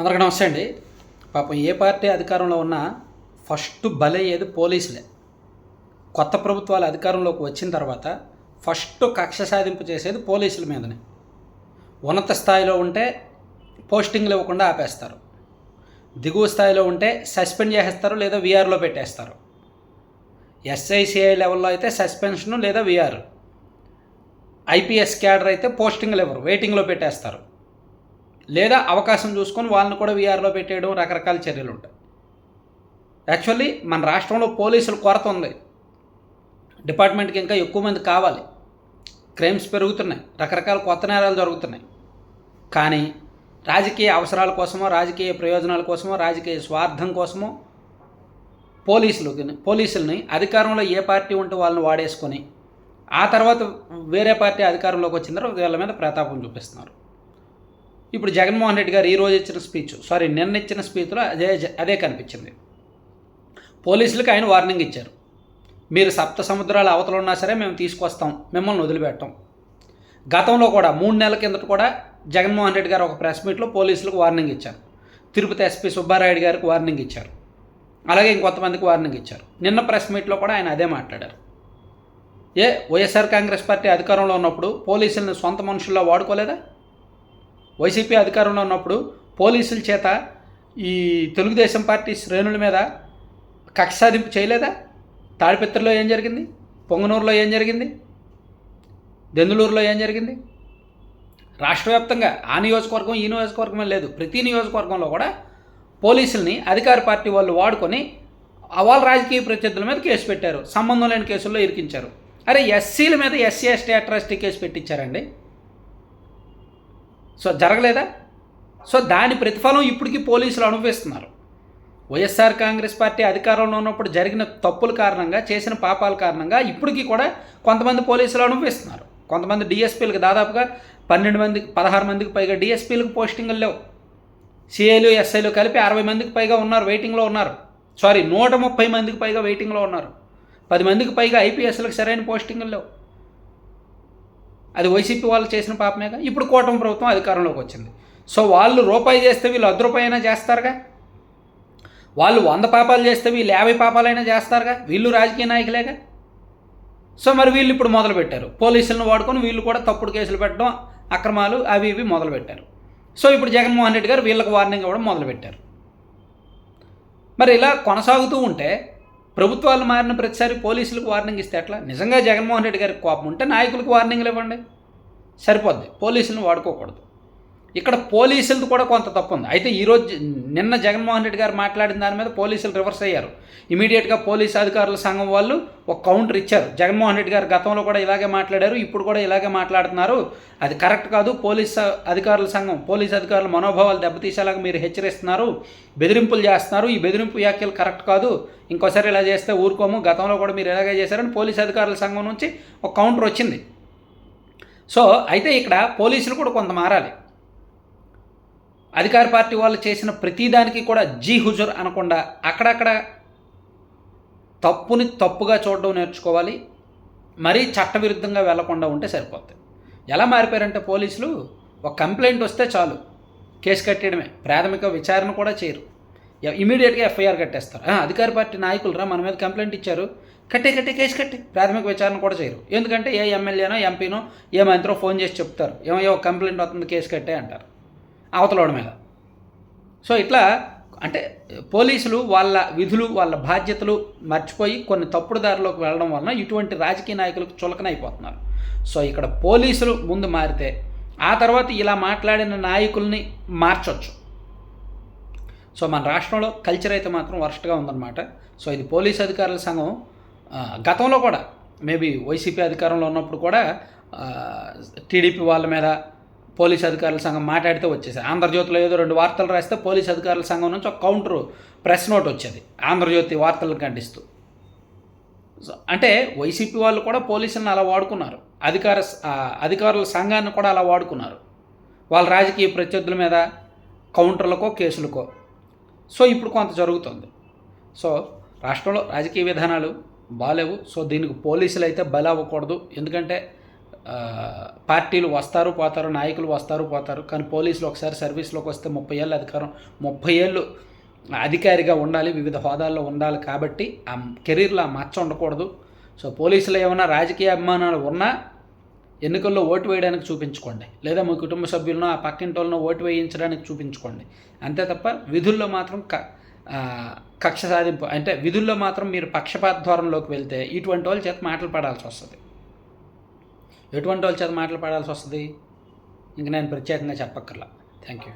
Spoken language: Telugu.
అందరికీ నమస్తే అండి. పాపం ఏ పార్టీ అధికారంలో ఉన్నా ఫస్ట్ బలయ్యేది పోలీసులే. కొత్త ప్రభుత్వాలు అధికారంలోకి వచ్చిన తర్వాత ఫస్ట్ కక్ష సాధింపు చేసేది పోలీసుల మీదనే. ఉన్నత స్థాయిలో ఉంటే పోస్టింగ్లు ఇవ్వకుండా ఆపేస్తారు. దిగువ స్థాయిలో ఉంటే సస్పెండ్ చేసేస్తారు లేదా విఆర్లో పెట్టేస్తారు. ఎస్ఐసిఐ లెవెల్లో అయితే సస్పెన్షన్ లేదా విఆర్ ఐపీఎస్ క్యాడర్ అయితే పోస్టింగ్లు ఇవ్వరు వెయిటింగ్లో పెట్టేస్తారు. లేదా అవకాశం చూసుకొని వాళ్ళని కూడా వీఆర్లో పెట్టేయడం రకరకాల చర్యలు ఉంటాయి. యాక్చువల్లీ మన రాష్ట్రంలో పోలీసుల కొరత ఉంది. డిపార్ట్మెంట్కి ఇంకా ఎక్కువ మంది కావాలి. క్రైమ్స్ పెరుగుతున్నాయి. రకరకాల కొత్త నేరాలు జరుగుతున్నాయి. కానీ రాజకీయ అవసరాల కోసమో రాజకీయ ప్రయోజనాల కోసమో రాజకీయ స్వార్థం కోసమో పోలీసులు పోలీసులని అధికారంలో ఏ పార్టీ ఉంటే వాళ్ళని వాడేసుకొని ఆ తర్వాత వేరే పార్టీ అధికారంలోకి వచ్చిన తర్వాత వీళ్ళ మీద ప్రతాపం చూపిస్తున్నారు. ఇప్పుడు జగన్మోహన్ రెడ్డి గారు ఈరోజు ఇచ్చిన స్పీచ్ సారీ నిన్న ఇచ్చిన స్పీచ్లో అదే అదే కనిపించింది. పోలీసులకు ఆయన వార్నింగ్ ఇచ్చారు. మీరు సప్త సముద్రాల అవతల ఉన్నా సరే మేము తీసుకొస్తాం మిమ్మల్ని వదిలిపెట్టాం గతంలో కూడా మూడు నెలల కిందట కూడా జగన్మోహన్ రెడ్డి గారు ఒక ప్రెస్ మీట్లో పోలీసులకు వార్నింగ్ ఇచ్చారు. తిరుపతి ఎస్పీ సుబ్బారాయుడు గారికి వార్నింగ్ ఇచ్చారు. అలాగే ఇంకొంతమందికి వార్నింగ్ ఇచ్చారు. నిన్న ప్రెస్ మీట్లో కూడా ఆయన అదే మాట్లాడారు. ఏ వైఎస్ఆర్ కాంగ్రెస్ పార్టీ అధికారంలో ఉన్నప్పుడు పోలీసులను సొంత మనుషుల్లో వాడుకోలేదా? వైసీపీ అధికారంలో ఉన్నప్పుడు పోలీసుల చేత ఈ తెలుగుదేశం పార్టీ శ్రేణుల మీద కక్ష సాధింపు చేయలేదా? తాడిపత్రిలో ఏం జరిగింది? పొంగనూరులో ఏం జరిగింది? దెందులూరులో ఏం జరిగింది? రాష్ట్ర వ్యాప్తంగా ఆ నియోజకవర్గం ఈ నియోజకవర్గమే లేదు. ప్రతి నియోజకవర్గంలో కూడా పోలీసుల్ని అధికార పార్టీ వాళ్ళు వాడుకొని వాళ్ళ రాజకీయ ప్రత్యర్థుల మీద కేసు పెట్టారు. సంబంధం లేని కేసుల్లో ఇరికించారు. అరే ఎస్సీల మీద ఎస్సీ ఎస్టీ అట్రాసిటీ కేసు పెట్టించారండి. సో జరగలేదా? సో దాని ప్రతిఫలం ఇప్పటికీ పోలీసులు అనుభవిస్తున్నారు. వైఎస్ఆర్ కాంగ్రెస్ పార్టీ అధికారంలో ఉన్నప్పుడు జరిగిన తప్పుల కారణంగా చేసిన పాపాల కారణంగా ఇప్పటికీ కూడా కొంతమంది పోలీసులు అనుభవిస్తున్నారు. కొంతమంది డిఎస్పీలకు దాదాపుగా పన్నెండు మందికి పదహారు మందికి పైగా డిఎస్పీలకు పోస్టింగులు లేవు. సిఐలు ఎస్ఐలు కలిపి అరవై మందికి పైగా ఉన్నారు వెయిటింగ్లో ఉన్నారు. సారీ నూట ముప్పై మందికి పైగా వెయిటింగ్లో ఉన్నారు. పది మందికి పైగా ఐపీఎస్లకు సరైన పోస్టింగులు లేవు. అది వైసీపీ వాళ్ళు చేసిన పాపమేగా? ఇప్పుడు కూటమి ప్రభుత్వం అధికారంలోకి వచ్చింది. సో వాళ్ళు రూపాయి చేస్తే వీళ్ళు అర్ధ రూపాయి అయినా చేస్తారుగా? వాళ్ళు వంద పాపాలు చేస్తే వీళ్ళు యాభై పాపాలైనా చేస్తారుగా? వీళ్ళు రాజకీయ నాయకులేగా? సో మరి వీళ్ళు ఇప్పుడు మొదలుపెట్టారు పోలీసులను వాడుకొని వీళ్ళు కూడా తప్పుడు కేసులు పెట్టడం అక్రమాలు అవి ఇవి మొదలుపెట్టారు సో ఇప్పుడు జగన్మోహన్ రెడ్డి గారు వీళ్ళకి వార్నింగ్ ఇవ్వడం మొదలుపెట్టారు మరి ఇలా కొనసాగుతూ ఉంటే ప్రభుత్వాలు మారిన ప్రతిసారి పోలీసులకు వార్నింగ్ ఇస్తే ఎట్లా? నిజంగా జగన్మోహన్ రెడ్డి గారికి కోపం ఉంటే నాయకులకు వార్నింగ్లు ఇవ్వండి. సరిపోద్ది. పోలీసులను వాడుకోకూడదు. ఇక్కడ పోలీసులది కూడా కొంత తప్పు ఉంది. అయితే ఈరోజు నిన్న జగన్మోహన్ రెడ్డి గారు మాట్లాడిన దాని మీద పోలీసులు రివర్స్ అయ్యారు. ఇమీడియట్గా పోలీస్ అధికారుల సంఘం వాళ్ళు ఒక కౌంటర్ ఇచ్చారు. జగన్మోహన్ రెడ్డి గారు గతంలో కూడా ఇలాగే మాట్లాడారు ఇప్పుడు కూడా ఇలాగే మాట్లాడుతున్నారు. అది కరెక్ట్ కాదు. పోలీస్ అధికారుల సంఘం పోలీస్ అధికారుల మనోభావాలు దెబ్బతీసేలాగా మీరు హెచ్చరిస్తున్నారు బెదిరింపులు చేస్తున్నారు. ఈ బెదిరింపు వ్యాఖ్యలు కరెక్ట్ కాదు. ఇంకోసారి ఇలా చేస్తే ఊరుకోము. గతంలో కూడా మీరు ఇలాగే చేశారని పోలీస్ అధికారుల సంఘం నుంచి ఒక కౌంటర్ వచ్చింది. సో అయితే ఇక్కడ పోలీసులు కూడా కొంత మారాలి. అధికార పార్టీ వాళ్ళు చేసిన ప్రతిదానికి కూడా జీ హుజుర్ అనకుండా అక్కడక్కడ తప్పుని తప్పుగా చూడడం నేర్చుకోవాలి. మరీ చట్టవిరుద్ధంగా వెళ్ళకుండా ఉంటే సరిపోతుంది ఎలా మారిపోయారంటే పోలీసులు ఒక కంప్లైంట్ వస్తే చాలు. కేసు కట్టేయడమే. ప్రాథమిక విచారణ కూడా చేయరు. ఇమీడియట్గా ఎఫ్ఐఆర్ కట్టేస్తారు. "ఆ, అధికార పార్టీ నాయకులు రా మన మీద కంప్లైంట్ ఇచ్చారు. కట్టే కట్టే కేసు కట్టే. ప్రాథమిక విచారణ కూడా చేయరు. ఎందుకంటే ఏ ఎమ్మెల్యేనో ఎంపీనో ఏ మంత్రో ఫోన్ చేసి చెప్తారు. ఏమయ్యో కంప్లైంట్ వస్తుంది కేసు కట్టే అంటారు. అవతలవడం మీద. సో ఇట్లా అంటే పోలీసులు వాళ్ళ విధులు వాళ్ళ బాధ్యతలు మర్చిపోయి కొన్ని తప్పుడు దారిలోకి వెళ్ళడం వలన ఇటువంటి రాజకీయ నాయకులకు చులకనైపోతున్నారు. సో ఇక్కడ పోలీసులు ముందు మారితే ఆ తర్వాత ఇలా మాట్లాడిన నాయకుల్ని మార్చొచ్చు. సో మన రాష్ట్రంలో కల్చర్ అయితే మాత్రం వరస్ట్గా ఉందన్నమాట. సో ఇది పోలీస్ అధికారుల సంఘం గతంలో కూడా మేబీ వైసీపీ అధికారంలో ఉన్నప్పుడు కూడా టీడీపీ వాళ్ళ మీద పోలీస్ అధికారుల సంఘం మాట్లాడితే వచ్చేసాయి. ఆంధ్రజ్యోతిలో ఏదో రెండు వార్తలు రాస్తే పోలీస్ అధికారుల సంఘం నుంచి ఒక కౌంటర్ ప్రెస్ నోట్ వచ్చేది. ఆంధ్రజ్యోతి వార్తలను ఖండిస్తూ. అంటే వైసీపీ వాళ్ళు కూడా పోలీసులను అలా వాడుకున్నారు. అధికార అధికారుల సంఘాన్ని కూడా అలా వాడుకున్నారు. వాళ్ళ రాజకీయ ప్రత్యర్థుల మీద కౌంటర్లకో కేసులకో. సో ఇప్పుడు కొంత జరుగుతుంది. సో రాష్ట్రంలో రాజకీయ విధానాలు బాలేవు. సో దీనికి పోలీసులు అయితే బలవ్వకూడదు అవ్వకూడదు ఎందుకంటే పార్టీలు వస్తారు పోతారు నాయకులు వస్తారు పోతారు. కానీ పోలీసులు ఒకసారి సర్వీస్లోకి వస్తే ముప్పై ఏళ్ళు అధికారం. ముప్పై ఏళ్ళు అధికారిగా ఉండాలి వివిధ హోదాల్లో ఉండాలి కాబట్టి ఆ కెరీర్లో ఆ మచ్చ ఉండకూడదు. సో పోలీసులు ఏమైనా రాజకీయ అభిమానాలు ఉన్నా ఎన్నికల్లో ఓటు వేయడానికి చూపించుకోండి. లేదా మీ కుటుంబ సభ్యులను ఆ పక్కింటి వాళ్ళను ఓటు వేయించడానికి చూపించుకోండి. అంతే తప్ప విధుల్లో మాత్రం క కక్ష సాధింపు అంటే విధుల్లో మాత్రం మీరు పక్షపాత ధోరణిలోకి వెళ్తే ఇటువంటి వాళ్ళ చేత మాటలు పడాల్సి వస్తుంది. ఎటువంటి వాళ్ళ చేత మాటలు వస్తుంది? ఇంక నేను ప్రత్యేకంగా చెప్పక్కర్లా. Thank you